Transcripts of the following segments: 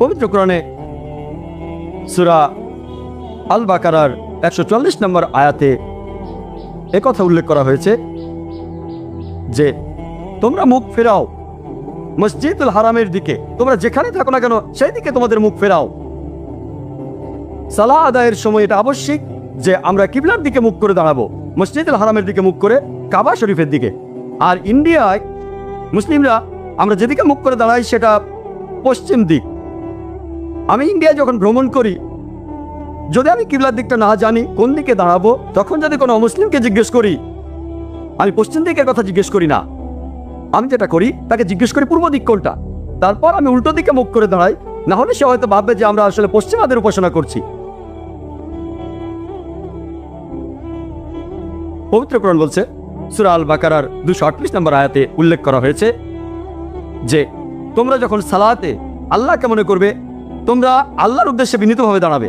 পবিত্র কোরআনে সুরা আল বাকারার একশো চল্লিশ নম্বর আয়াতে একথা উল্লেখ করা হয়েছে যে, তোমরা মুখ ফেরাও মসজিদুল হারামের দিকে। তোমরা যেখানে থাকো না কেন, সেই দিকে তোমাদের মুখ ফেরাও। সালাহ আদায়ের সময় এটা আবশ্যিক যে, আমরা কিবলার দিকে মুখ করে দাঁড়াবো, মসজিদুল হারামের দিকে মুখ করে কাবা শরীফের দিকে। আর ইন্ডিয়ায় মুসলিমরা আমরা যেদিকে মুখ করে দাঁড়াই, সেটা পশ্চিম দিক। আমি ইন্ডিয়ায় যখন ভ্রমণ করি, যদি আমি কিবলার দিকটা না জানি, কোন দিকে দাঁড়াবো, তখন যদি কোনো মুসলিমকে জিজ্ঞেস করি, আমি পশ্চিম দিকের কথা জিজ্ঞেস করি না। আমি যেটা করি, তাকে জিজ্ঞেস করি পূর্ব দিক কোনটা। তারপর আমি উল্টো দিকে মুখ করে দাঁড়াই, না হলে সে হয়তো ভাববে যে আমরা আসলে পশ্চিমাদের উপাসনা করছি। পবিত্রকরণ বলছে, সুরা আল বাকারার দুশো আটত্রিশ নম্বর আয়াতে উল্লেখ করা হয়েছে যে, তোমরা যখন সালাতে আল্লাহকে মনে করবে তোমরা আল্লাহর উদ্দেশ্যে বিনীতভাবে দাঁড়াবে।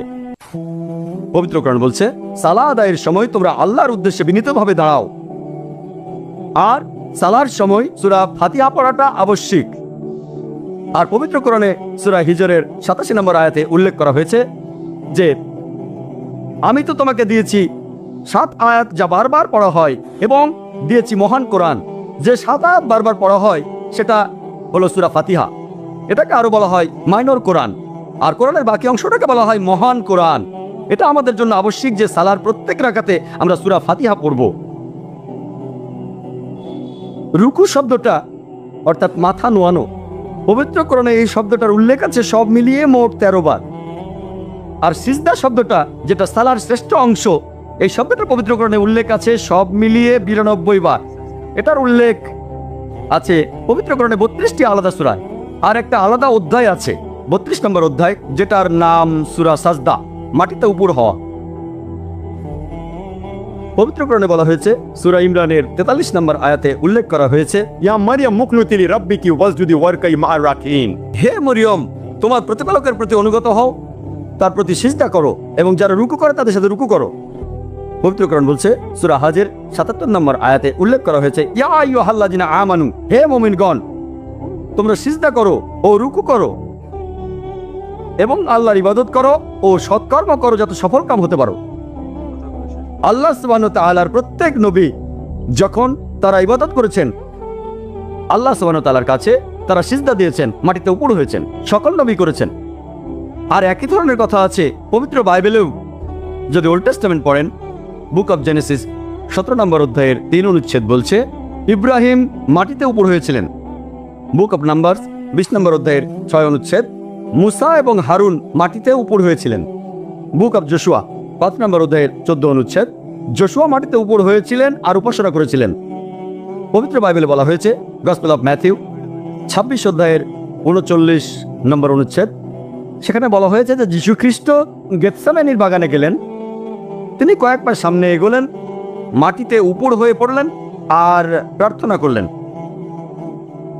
পবিত্রকরণ বলছে সালা আদায়ের সময় তোমরা আল্লাহর উদ্দেশ্যে বিনীতভাবে দাঁড়াও। আর সালার সময় সুরা ফাতিহা পড়াটা আবশ্যিক। আর পবিত্র কোরআনে সুরা হিজরের সাতাশি নম্বর আয়াতে উল্লেখ করা হয়েছে যে, আমি তো তোমাকে দিয়েছি সাত আয়াত যা বারবার পড়া হয় এবং দিয়েছি মহান কোরআন। যে সাত আয়াত বারবার পড়া হয়, সেটা হলো সুরা ফাতিহা। এটাকে আরও বলা হয় মাইনর কোরআন। আর কোরআনের বাকি অংশটাকে বলা হয় মহান কোরআন। এটা আমাদের জন্য আবশ্যিক যে সালার প্রত্যেক রাখাতে আমরা সুরা ফাতিহা পড়ব। রুকু শব্দটা, অর্থাৎ মাথা নোয়ানো পবিত্রকরণে এই শব্দটার উল্লেখ আছে সব মিলিয়ে মোট তেরো বার। আর সিজদা শব্দটা, যেটা সালার শ্রেষ্ঠ অংশ, এই শব্দটা পবিত্রকরণে উল্লেখ আছে সব মিলিয়ে বিরানব্বই বার। এটার উল্লেখ আছে পবিত্রকরণে বত্রিশটি আলাদা সুরায় আর একটা আলাদা অধ্যায় আছে। বত্রিশ নম্বর অধ্যায় যেটার নাম সুরা সাজদা মাটিতে উপর হওয়া। পবিত্রকরণে বলা হয়েছে সুরা ইমরানের তেতাল্লিশ নম্বর আয়াতে উল্লেখ করা হয়েছে ইয়া মারিয়াম মুকনুতি রাব্বিকি ওয়াসজুদি ওয়ারকাই মা রাকিন হে মরিয়ম তোমার প্রতিপালকের প্রতি অনুগত হও তার প্রতি সিজদা করো এবং যারা রুকু করে তাদের সাথে রুকু করো। পবিত্রকরণ বলছে সুরা হাজের সাতাত্তর নম্বর আয়াতে উল্লেখ করা হয়েছে ইয়া ইয়ো আইয়ুহাল্লাযিনা আমানু হে মুমিনগণ তোমরা সিজদা করো ও রুকু করো। এবং আল্লাহর ইবাদত করো ও সৎকর্ম করো যাতে সফল কাম হতে পারো। আল্লাহ ওয়া প্রত্যেক নবী যখন তারা ইবাদত করেছেন, আল্লাহ সুবহানাহু ওয়া তাআলার কাছে তারা সিজদা দিয়েছেন, মাটিতে উপর হয়েছেন, সকল নবী করেছেন। আর একই ধরনের কথা আছে পবিত্র বাইবেলেও। যদি ওল্ড টেস্টামেন্ট পড়েন, বুক অব জেনেসিস সতেরো নম্বর অধ্যায়ের তিন অনুচ্ছেদ বলছে, ইব্রাহিম মাটিতে উপর হয়েছিলেন। বুক অব নাম্বারস, বিশ নম্বর অধ্যায়ের ছয় অনুচ্ছেদ মুসা এবং হারুন মাটিতে উপর হয়েছিলেন। বুক অব জোশুয়া, পাঁচ নম্বর অধ্যায়ের চোদ্দ অনুচ্ছেদ, জোশুয়া মাটিতে উপর হয়েছিলেন আর উপাসনা করেছিলেন। পবিত্র বাইবেলে বলা হয়েছে গসপেল অফ ম্যাথিউ ছাব্বিশ অধ্যায়ের উনচল্লিশ নম্বর অনুচ্ছেদ, সেখানে বলা হয়েছে যে যীশু খ্রিস্ট গেতসামেনির বাগানে গেলেন। তিনি কয়েকবার সামনে এগোলেন, মাটিতে উপর হয়ে পড়লেন আর প্রার্থনা করলেন।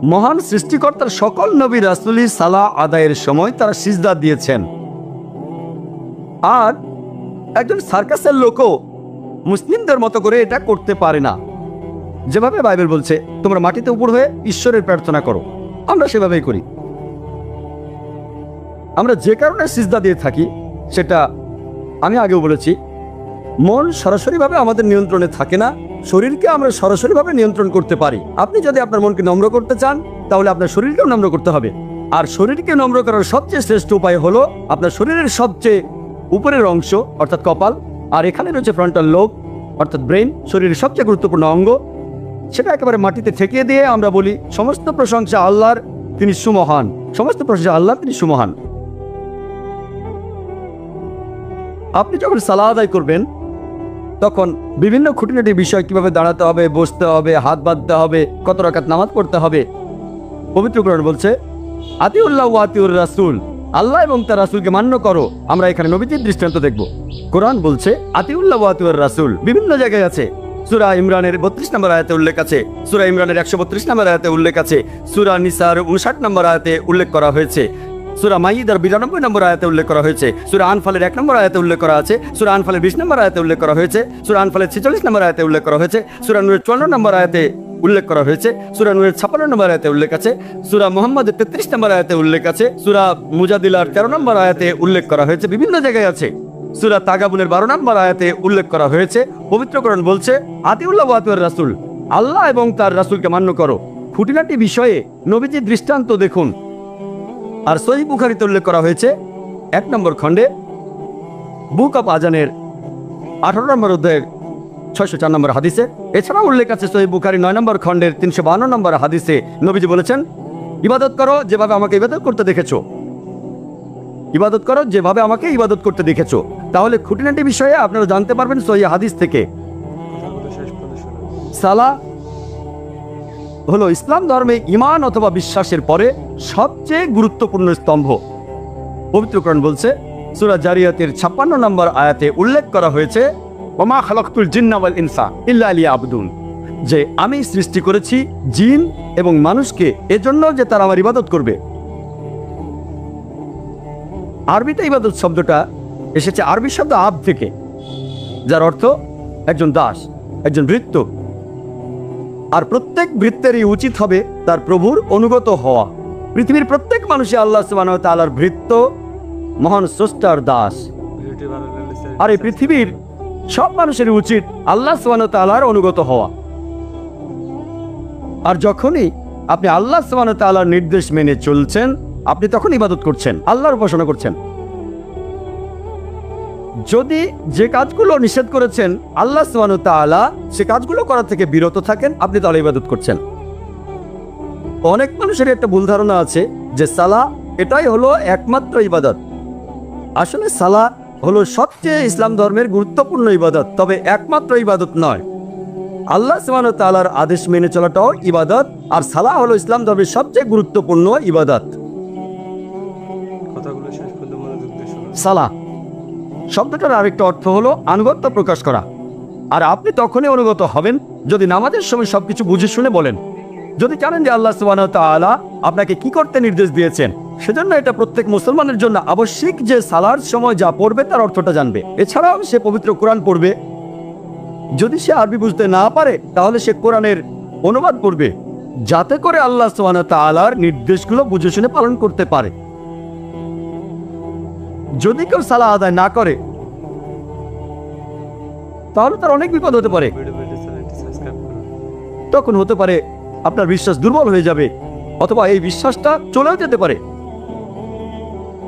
মহান সৃষ্টিকর্তার সকল নবী রাসুলি সালা আদায়ের সময় তারা সিজদা দিয়েছেন। আর একজন সার্কাসের লোকও মুসলিমদের মতো করে এটা করতে পারে না। যেভাবে বাইবেল বলছে, তোমরা মাটিতে উপর হয়ে ঈশ্বরের প্রার্থনা করো, আমরা সেভাবেই করি। আমরা যে কারণে সিজদা দিয়ে থাকি, সেটা আমি আগেও বলেছি মন সরাসরিভাবে আমাদের নিয়ন্ত্রণে থাকে না, শরীরকে আমরা সরাসরিভাবে নিয়ন্ত্রণ করতে পারি। আপনি যদি আপনার মনকে নম্র করতে চান, তাহলে আপনার শরীরকেও নম্র করতে হবে। আর শরীরকে নম্র করার সবচেয়ে শ্রেষ্ঠ উপায় হলো আপনার শরীরের সবচেয়ে উপরের অংশ, অর্থাৎ কপাল, আর এখানে রয়েছে ফ্রন্টাল লোক অর্থাৎ ব্রেন শরীরের সবচেয়ে গুরুত্বপূর্ণ অঙ্গ। সেটা একেবারে মাটিতে ঠেকিয়ে দিয়ে আমরা বলি, সমস্ত প্রশংসা আল্লাহর, তিনি সুমহান। সমস্ত প্রশংসা আল্লাহ তিনি সুমহান। আপনি যখন সালাহ আদায় করবেন তখন বিভিন্ন খুঁটিনাটি বিষয় কীভাবে দাঁড়াতে হবে, বসতে হবে, হাত বাঁধতে হবে, কত রাকাত নামাজ পড়তে হবে। পবিত্র কোরআন বলছে, আতিউল্লাহ আতিউর রাসুল আল্লাহ এবং তার রাসুলকে মান্য করো, আমরা এখানে নবীজির দৃষ্টান্ত দেখব। কোরআন বলছে, আতিউল্লাহ আতিউর রাসুল বিভিন্ন জায়গায় আছে। সুরা ইমরানের বত্রিশ নম্বর আয়াতে উল্লেখ আছে। সুরা ইমরানের একশো বত্রিশ নম্বর আয়াতে উল্লেখ আছে। সুরা নিসার উনষাট নম্বর আয়াতে উল্লেখ করা হয়েছে। সুরা মাইদার বিরানব্বই নম্বর আয়াতে উল্লেখ করা হয়েছে। সুরা আনফালের এক নম্বর আয়াতে উল্লেখ করা আছে। সুরা আনফালের বিশ নম্বর আয়াতে উল্লেখ করা হয়েছে। সুরা আনফালের ছেচল্লিশ নম্বর আয়াতে উল্লেখ করা হয়েছে। সুরা নুরের চুয়ান্ন নম্বর আয়াতে উল্লেখ করা হয়েছে। সুরা নূরের ছাপান্ন নম্বর আয়াতে উল্লেখ আছে। সুরা মোহাম্মদের তেত্রিশ নম্বর আয়াতে উল্লেখ আছে। সুরা মুজাদিলার তেরো নম্বর আয়াতে উল্লেখ করা হয়েছে। বিভিন্ন জায়গায় আছে। সুরা তাগাবুনের বারো নম্বর আয়াতে উল্লেখ করা হয়েছে। পবিত্রকরণ বলছে, আতিউল্লাহ আতুয়ার রাসুল, আল্লাহ এবং তার রাসুলকে মান্য করো। খুঁটিনাটি বিষয়ে নবীজির দৃষ্টান্ত দেখুন। আর সহি বুখারিতে উল্লেখ করা হয়েছে, এক নম্বর খণ্ডে, বুক অফ আজানের আঠারো নম্বর অধ্যায়ের ছয়শো চার নম্বর হাদিসে, এছাড়াও উল্লেখ আছে সহি বুখারি নয় নম্বর খণ্ডের তিনশো বান্ন নম্বর হাদিসে নবীজি বলেছেন, ইবাদত করো যেভাবে আমাকে ইবাদত করতে দেখেছ। ইবাদত করো যেভাবে আমাকে ইবাদত করতে দেখেছ। তাহলে খুঁটিনাটি বিষয়ে আপনারা জানতে পারবেন সহি হাদিস থেকে। সালা হলো ইসলাম ধর্মে ইমান অথবা বিশ্বাসের পরে সবচেয়ে গুরুত্বপূর্ণ স্তম্ভ। পবিত্রকরণ বলছে, সুরা জারিয়াতের ছাপ্পান্ন নম্বর আয়াতে উল্লেখ করা হয়েছে, ওমা খালাকতুল জিন্না ওয়াল ইনসা ইল্লা আলী আবদুন যে আমি সৃষ্টি করেছি জিন এবং মানুষকে, এজন্য যে তারা আমার ইবাদত করবে। আরবিতে ইবাদত শব্দটা এসেছে আরবি শব্দ আব থেকে, যার অর্থ একজন দাস, একজন ভৃত্য আর প্রত্যেক ভৃত্যেরই উচিত হবে তার প্রভুর অনুগত হওয়া। পৃথিবীর প্রত্যেক মানুষই আল্লাহ ওয়া তাআলার ভৃত্য, মহান স্রষ্টার দাস। আর এই পৃথিবীর সব মানুষের উচিত আল্লাহ ওয়া অনুগত হওয়া। আর যখনই আপনি আল্লাহ ওয়া নির্দেশ মেনে চলছেন, আপনি তখন ইবাদত করছেন, আল্লাহর উপাসনা করছেন। যদি যে কাজগুলো নিষেধ করেছেন আল্লাহ ওয়া সে কাজগুলো করা থেকে বিরত থাকেন আপনি তাহলে ইবাদত করছেন। অনেক মানুষের একটা ভুল ধারণা আছে যে সালা এটাই হলো একমাত্র ইবাদত। আসলে সালা হলো সবচেয়ে ইসলাম ধর্মের গুরুত্বপূর্ণ ইবাদত তবে একমাত্র ইবাদত নয়। আল্লাহ সুবহানাহু ওয়া তাআলার আদেশ মেনে চলাটাও ইবাদত আর সালাহ হলো ইসলাম ধর্মের সবচেয়ে গুরুত্বপূর্ণ ইবাদত। কথাগুলো শব্দটার আরেকটা অর্থ হলো আনুগত্য প্রকাশ করা। আর আপনি তখনই অনুগত হবেন যদি নামাজের সময় সবকিছু বুঝে শুনে বলেন। যদি জানেন যে আল্লাহ ওয়া আপনাকে কি করতে নির্দেশ দিয়েছেন, সেজন্য এটা প্রত্যেক মুসলমানের জন্য আবশ্যিক যে সালার সময় যা পড়বে তার অর্থটা জানবে। এছাড়াও সে পবিত্র কোরআন পড়বে। যদি সে আরবি বুঝতে না পারে, তাহলে সে কোরআনের অনুবাদ পড়বে। যাতে করে আল্লাহ সুবহানাহু ওয়া তাআলার নির্দেশগুলো বুঝে শুনে পালন করতে পারে। যদি কেউ সালা আদায় না করে, তাহলে তার অনেক বিপদ হতে পারে। তখন হতে পারে আপনার বিশ্বাস দুর্বল হয়ে যাবে, অথবা এই বিশ্বাসটা চলেও যেতে পারে।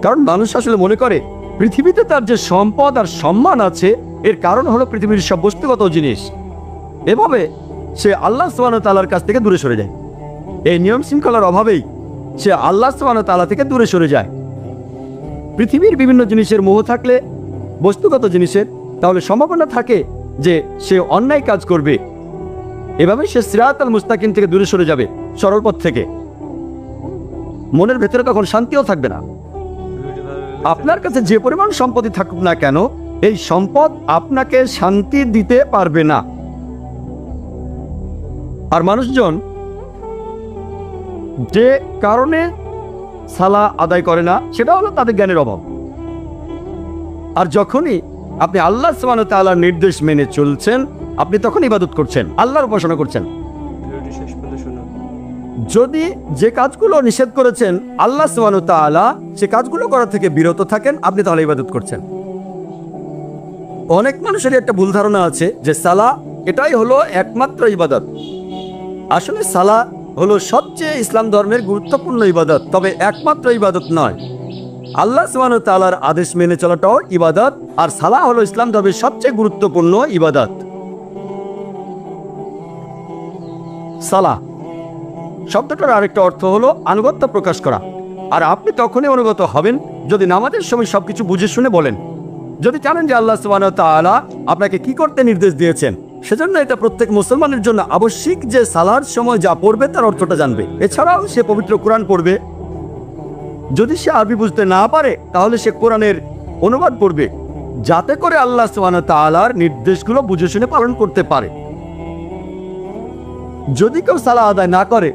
কারণ মানুষ আসলে মনে করে, পৃথিবীতে তার যে সম্পদ আর সম্মান আছে, এর কারণ হলো পৃথিবীর সব বস্তুগত জিনিস। এভাবে সে আল্লাহ তালার কাছ থেকে দূরে সরে যায়। এই নিয়ম শৃঙ্খলার অভাবেই সে আল্লাহ তালা থেকে দূরে সরে যায়। পৃথিবীর বিভিন্ন জিনিসের মোহ থাকলে, বস্তুগত জিনিসের, তাহলে সম্ভাবনা থাকে যে সে অন্যায় কাজ করবে। এভাবে সে সিরাত আল মুস্তাকিম থেকে দূরে সরে যাবে, সরল পথ থেকে। মনের ভেতরে তখন শান্তিও থাকবে না। আপনার কাছে যে পরিমাণ সম্পত্তি থাকুক না কেন, এই সম্পদ আপনাকে শান্তি দিতে পারবে না। আর মানুষজন যে কারণে সালা আদায় করে না সেটা হলো তাদের জ্ঞানের অভাব। আর যখনই আপনি আল্লাহ সুবহানাহু তাআলার নির্দেশ মেনে চলছেন আপনি তখন ইবাদত করছেন আল্লাহর উপাসনা করছেন। যদি যে কাজগুলো নিষেধ করেছেন আল্লাহ সুবহানাহু তাআলা সে কাজগুলো করা থেকে বিরত থাকেন আপনি তাহলে ইবাদত করছেন। অনেক মানুষেরই একটা ভুল ধারণা আছে যে সালা এটাই হলো একমাত্র ইবাদত। আসলে সালা হলো সবচেয়ে ইসলাম ধর্মের গুরুত্বপূর্ণ ইবাদত, তবে একমাত্র ইবাদত নয়। আল্লাহ সুবহানাহু তাআলার আদেশ মেনে চলাটাও ইবাদত, আর সালা হলো ইসলাম ধর্মের সবচেয়ে গুরুত্বপূর্ণ ইবাদত। সালা শব্দটার আরেকটা অর্থ হলো আনুগত্য প্রকাশ করা। আর আপনি তখনই অনুগত হবেন যদি নামাজের সময় সবকিছু বুঝে শুনে বলেন। যদি জানেন যে আল্লাহ সুবহানাহু ওয়া তাআলা আপনাকে কি করতে নির্দেশ দিয়েছেন। সেজন্য এটা প্রত্যেক মুসলমানের জন্য আবশ্যিক যে সালার সময় যা পড়বে তার অর্থটা জানবে। এছাড়াও সে পবিত্র কোরআন পড়বে। যদি সে আরবি বুঝতে না পারে, তাহলে সে কোরআনের অনুবাদ পড়বে। যাতে করে আল্লাহ তাআলার নির্দেশগুলো বুঝে শুনে পালন করতে পারে। যদি কেউ সালা আদায় না করে,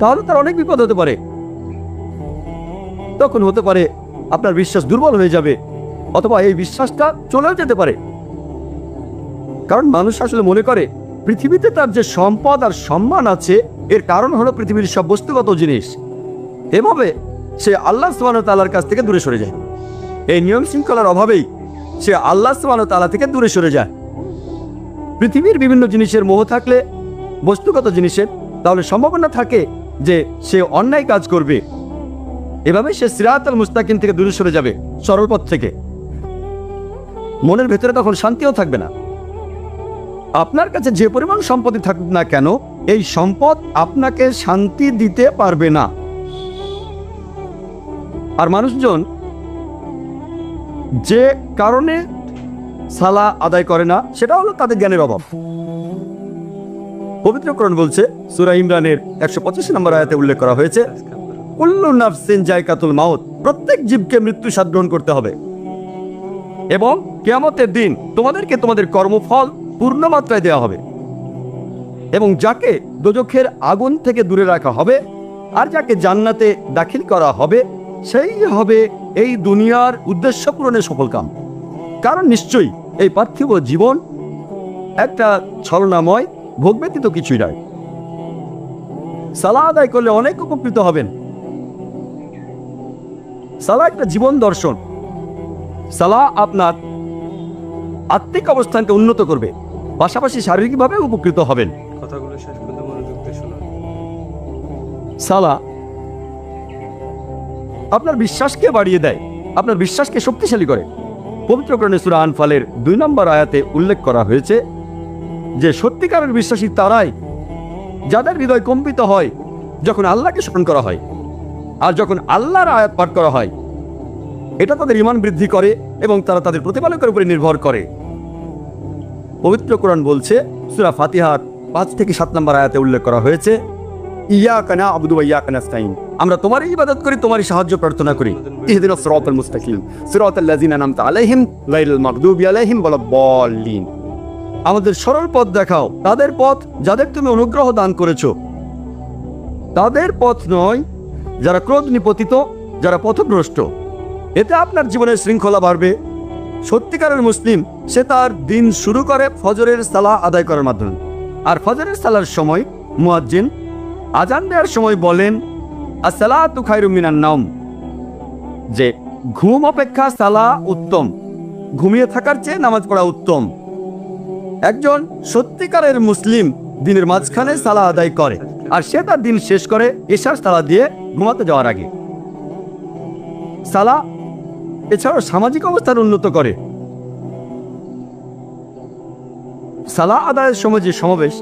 তাহলে তার অনেক বিপদ হতে পারে। তখন হতে পারে আপনার বিশ্বাস দুর্বল হয়ে যাবে, অথবা এই বিশ্বাসটা চলেও যেতে পারে। কারণ মানুষ আসলে মনে করে, পৃথিবীতে তার যে সম্পদ আর সম্মান আছে, এর কারণ হলো পৃথিবীর সব বস্তুগত জিনিস। এভাবে সে আল্লাহ সুবাহ কাছ থেকে দূরে সরে যায়। এই নিয়ম শৃঙ্খলার অভাবেই সে আল্লাহ তাল্লাহ থেকে দূরে সরে যায়। পৃথিবীর বিভিন্ন জিনিসের মোহ থাকলে, বস্তুগত জিনিসের, তাহলে সম্ভাবনা থাকে যে সে অন্যায় কাজ করবে। এভাবে সে সিরাত আল মুস্তাকিম থেকে দূরে সরে যাবে, সরল পথ থেকে। মনের ভেতরে তখন শান্তিও থাকবে না। আপনার কাছে যে পরিমাণ সম্পত্তি থাকুক না কেন, এই সম্পদ আপনাকে শান্তি দিতে পারবে না। আর মানুষজন যে কারণে সালা আদায় করে না, সেটা হলো তাদের জ্ঞানের অভাব। পবিত্রকরণ বলছে, সুরা ইমরানের একশো পঁচাশি নম্বর আয়াতে উল্লেখ করা হয়েছে জায়কাতুল মাউত, প্রত্যেক জীবকে মৃত্যু স্বাদ গ্রহণ করতে হবে। এবং কেয়ামতের দিন তোমাদেরকে তোমাদের কর্মফল পূর্ণ মাত্রায় দেওয়া হবে। এবং যাকে দোজখের আগুন থেকে দূরে রাখা হবে, আর যাকে জান্নাতে দাখিল করা হবে, সেই হবে এই দুনিয়ার উদ্দেশ্য পূরণের সফল কাম। কারণ নিশ্চয়ই এই পার্থিব জীবন একটা ছলনাময় ভোগ ব্যতীত কিছুই নয়। সালা আদায় করলে অনেক উপকৃত হবেন। সালা একটা জীবন দর্শন। সালা আপনার আত্মিক অবস্থানকে উন্নত করবে। পাশাপাশি শারীরিকভাবে উপকৃত হবেন। কথাগুলো শেষ পর্যন্ত মনোযোগ দিয়ে শুনুন সালা আপনার বিশ্বাসকে বাড়িয়ে দেয় আপনার বিশ্বাসকে শক্তিশালী করে। পবিত্র সূরা আনফালের দুই নম্বর আয়াতে উল্লেখ করা হয়েছে যে সত্যিকারের বিশ্বাসী তারাই যাদের হৃদয় কম্পিত হয় যখন আল্লাহকে স্মরণ করা হয় আর যখন আল্লাহর আয়াত পাঠ করা হয় এটা তাদের ইমান বৃদ্ধি করে এবং তারা তাদের প্রতিপালকের উপরে নির্ভর করে। পবিত্র কোরআন বলছে, সুরা ফাতিহার পাঁচ থেকে সাত নম্বর আয়াতে উল্লেখ করা হয়েছে, ইয়াকা না'বুদু ওয়া ইয়াকা নাস্তাইন আমরা তোমারই ইবাদত করি, তোমারই সাহায্য প্রার্থনা করি। ইহদিনাস সিরাতাল মুস্তাকিম, সিরাতাল লাযিনা আন'আমতা আলাইহিম, গায়রিল মাগদুবি আলাইহিম ওয়ালাদ-দাল্লিন আমাদের সরল পথ দেখাও, তাদের পথ যাদের তুমি অনুগ্রহ দান করেছ। তাদের পথ নয়, যারা ক্রোধ নিপতিত, যারা পথভ্রষ্ট। এতে আপনার জীবনের শৃঙ্খলা বাড়বে। সত্যিকারের মুসলিম, সে তার দিন শুরু করে ফজরের সালা আদায় করার মাধ্যমে। আর ফজরের সালার সময় মুয়াজ্জিন আজান দেওয়ার সময় বলেন, আসসালাতু খায়রু মিনান নাওম। যে, ঘুম অপেক্ষা সালা উত্তম। ঘুমিয়ে থাকার চেয়ে নামাজ পড়া উত্তম। একজন সত্যিকারের মুসলিম দিনের মাঝখানে সালা আদায় করে, আর সে তার দিন শেষ করে এশার সালা দিয়ে ঘুমাতে যাওয়ার আগে। সালা এছাড়াও সামাজিক অবস্থার উন্নত করে। সালা আদায়ের সময় যে সমাবেশ,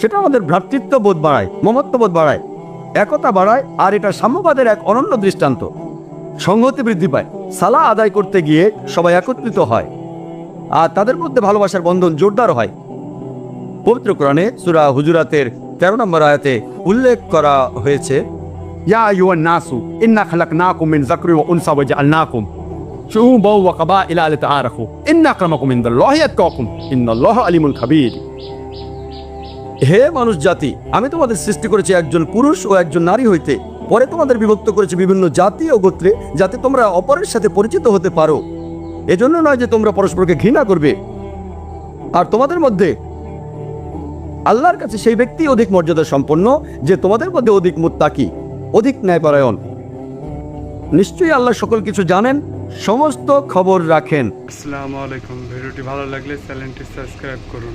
সেটা আমাদের ভ্রাতৃত্ব বোধ বাড়ায় মমত্ববোধ বাড়ায়, একতা বাড়ায়, আর এটা সাম্যবাদের এক অনন্য দৃষ্টান্ত। সংহতি বৃদ্ধি পায়। সালা আদায় করতে গিয়ে সবাই একত্রিত হয়, আর তাদের মধ্যে ভালোবাসার বন্ধন জোরদার হয়। পবিত্র কোরআনে সুরা হুজুরাতের তেরো নম্বর আয়াতে উল্লেখ করা হয়েছে, ইয়া আইয়ুহান নাসু, ইন্না খালাকনাকুম মিন যাকরিন ওয়া উনসা শুউবান ওয়া কাবাইলা লিতাআরাফু ইন্না আকরামাকুম ইনদাল্লাহি আতকাকুম ইন্নাল্লাহা আলিমুন খাবীর হে মানুষ জাতি, আমি তোমাদের সৃষ্টি করেছি একজন পুরুষ ও একজন নারী হইতে। পরে তোমাদের বিভক্ত করেছি বিভিন্ন জাতি ও গোত্রে, যাতে তোমরা অপরের সাথে পরিচিত হতে পারো। এজন্য নয় যে তোমরা পরস্পরকে ঘৃণা করবে। আর তোমাদের মধ্যে আল্লাহর কাছে সেই ব্যক্তি অধিক মর্যাদা সম্পন্ন যে তোমাদের মধ্যে অধিক মুত্তাকি, অধিক ন্যায়পরায়ণ। নিশ্চয়ই আল্লাহ সকল কিছু জানেন। সমস্ত খবর রাখেন। আসসালামু আলাইকুম। ভিডিওটি ভালো লাগলে চ্যানেলটি সাবস্ক্রাইব করুন।